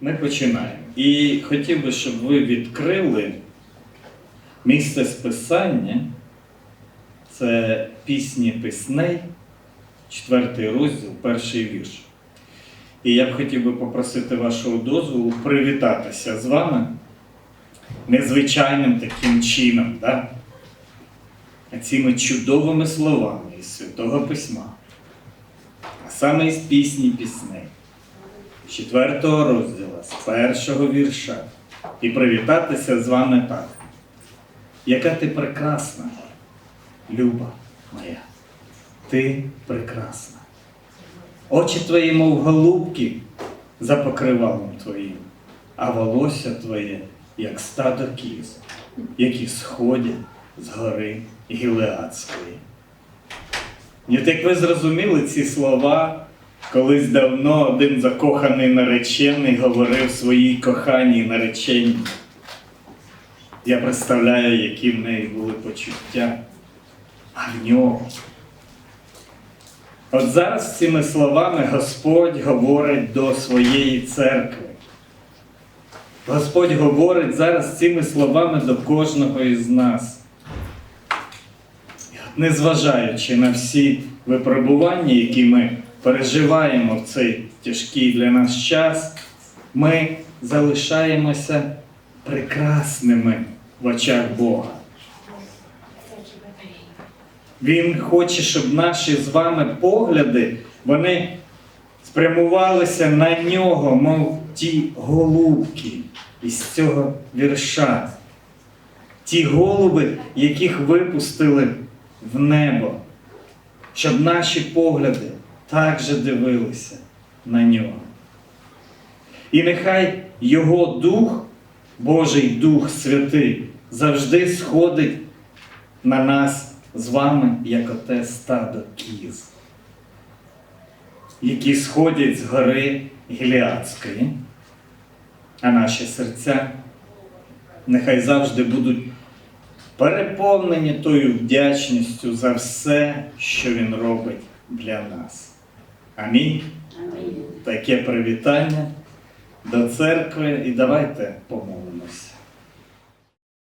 Ми починаємо. І хотів би, щоб ви відкрили місце списання. Це пісні пісней, четвертий розділ, перший вірш. І я б хотів би попросити вашого дозволу привітатися з вами незвичайним таким чином, да? цими чудовими словами із Святого Письма, а саме із пісні пісней, четвертого розділу, з першого вірша, і привітатися з вами так. Яка ти прекрасна, Люба моя, ти прекрасна. Очі твої, мов голубки, за покривалом твоїм, а волосся твоє, як стадо кіз, які сходять з гори Гілеадської. Як ви зрозуміли ці слова, колись давно один закоханий наречений говорив своїй коханій нареченій. Я представляю, які в неї були почуття, а в нього. От зараз цими словами Господь говорить до своєї церкви. Господь говорить зараз цими словами до кожного із нас. Незважаючи на всі випробування, які ми переживаємо в цей тяжкий для нас час, ми залишаємося прекрасними в очах Бога. Він хоче, щоб наші з вами погляди вони спрямувалися на нього, мов ті голубки із цього вірша. Ті голуби, яких випустили в небо, щоб наші погляди також дивилися на нього. І нехай Його Дух, Божий Дух Святий, завжди сходить на нас з вами, як оте стадо кіз, які сходять з гори Гіліадської, а наші серця нехай завжди будуть переповнені тою вдячністю за все, що Він робить для нас. Амінь. Таке привітання до церкви і давайте помолимося.